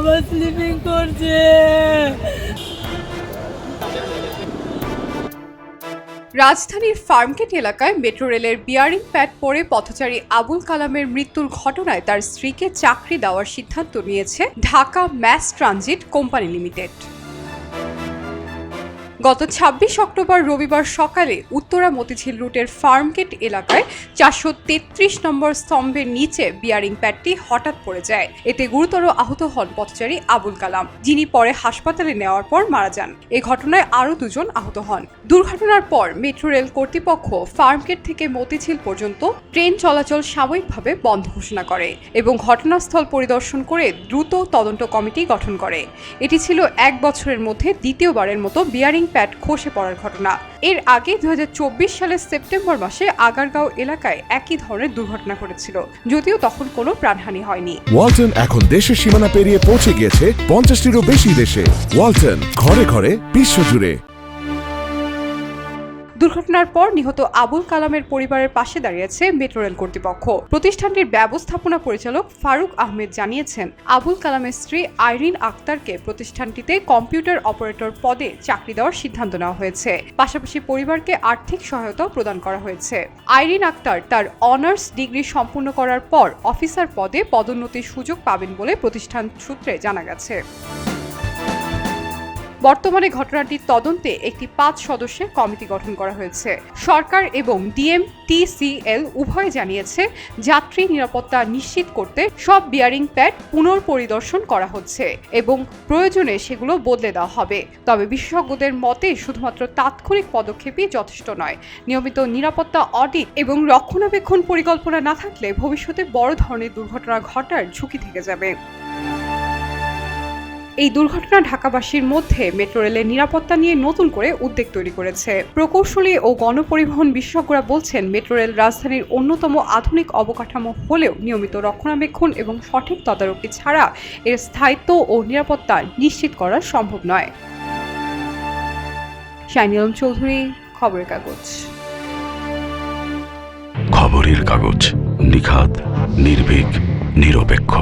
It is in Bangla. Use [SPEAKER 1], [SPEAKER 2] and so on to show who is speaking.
[SPEAKER 1] বাবা স্লিপিং করছে।
[SPEAKER 2] রাজধানীর ফার্মকেট এলাকায় মেট্রো রেলের বিয়ারিং প্যাড পরে পথচারী আবুল কালামের মৃত্যুর ঘটনায় তার স্ত্রীকে চাকরি দেওয়ার সিদ্ধান্ত নিয়েছে Dhaka mass transit company limited. গত ছাব্বিশ অক্টোবর রবিবার সকালে উত্তরা মতিঝিল রুটের ফার্মগেট এলাকায় চারশো তেত্রিশ নম্বর স্তম্ভের নিচে বিয়ারিং প্যাডটি হঠাৎ পড়ে যায়। এতে গুরুতর আহত হন পথচারী আবুল কালাম, যিনি পরে হাসপাতালে নেওয়ার পর মারা যান। এ ঘটনায় আরও দুজন আহত হন। দুর্ঘটনার পর মেট্রো রেল কর্তৃপক্ষ ফার্মগেট থেকে মতিঝিল পর্যন্ত ট্রেন চলাচল সাময়িকভাবে বন্ধ ঘোষণা করে এবং ঘটনাস্থল পরিদর্শন করে দ্রুত তদন্ত কমিটি গঠন করে। এটি ছিল এক বছরের মধ্যে দ্বিতীয়বারের মতো বিয়ারিং প্যাড খসে পড়ার ঘটনা। এর আগে দুই হাজার চব্বিশ সালের সেপ্টেম্বর মাসে আগারগাঁও এলাকায় একই ধরনের দুর্ঘটনা ঘটেছিল, যদিও তখন কোনো প্রাণহানি হয়নি।
[SPEAKER 3] ওয়ালটন এখন দেশের সীমানা পেরিয়ে পৌঁছে গিয়েছে পঞ্চাশটিরও বেশি দেশে। ওয়ালটন ঘরে ঘরে বিশ্বজুড়ে।
[SPEAKER 2] দুর্ঘটনার পর নিহত আবুল কালামের পরিবারের পাশে দাঁড়িয়েছে মেট্রো রেল কর্তৃপক্ষ। প্রতিষ্ঠানটির ব্যবস্থাপনা পরিচালক ফারুক আহমেদ জানিয়েছেন, আবুল কালামের স্ত্রী আইরিন আক্তারকে প্রতিষ্ঠানটিতে কম্পিউটার অপারেটর পদে চাকরি দেওয়ার সিদ্ধান্ত নেওয়া হয়েছে। পাশাপাশি পরিবারকে আর্থিক সহায়তাও প্রদান করা হয়েছে। আইরিন আক্তার তার অনার্স ডিগ্রি সম্পূর্ণ করার পর অফিসার পদে পদোন্নতির সুযোগ পাবেন বলে প্রতিষ্ঠান সূত্রে জানা গেছে। বর্তমানে ঘটনাটির তদন্তে একটি পাঁচ সদস্যের কমিটি গঠন করা হয়েছে। সরকার এবং ডিএমটিসিএল উভয় জানিয়েছে, যাত্রী নিরাপত্তা নিশ্চিত করতে সব বিয়ারিং প্যাড পুনর্পরিদর্শন করা হচ্ছে এবং প্রয়োজনে সেগুলো বদলে দেওয়া হবে। তবে বিশেষজ্ঞদের মতে, শুধুমাত্র তাৎক্ষণিক পদক্ষেপই যথেষ্ট নয়। নিয়মিত নিরাপত্তা অডিট এবং রক্ষণাবেক্ষণ পরিকল্পনা না থাকলে ভবিষ্যতে বড় ধরনের দুর্ঘটনা ঘটার ঝুঁকি থেকে যাবে। এই দুর্ঘটনা ঢাকাবাসীর মধ্যে মেট্রো রেলের নিরাপত্তা নিয়ে নতুন করে উদ্বেগ তৈরি করেছে। প্রকৌশলী ও গণপরিবহন বিশেষজ্ঞরা বলছেন, মেট্রো রেল রাজধানীর অন্যতম আধুনিক অবকাঠামো হলেও নিয়মিত রক্ষণাবেক্ষণ এবং সঠিক তদারকি ছাড়া এর স্থায়িত্ব ও নিরাপত্তা নিশ্চিত করা সম্ভব নয়। শাইনিয়ম চৌধুরী, খবরের কাগজ।
[SPEAKER 4] খবরের কাগজ নিখাত, নির্ভীক, নিরপেক্ষ।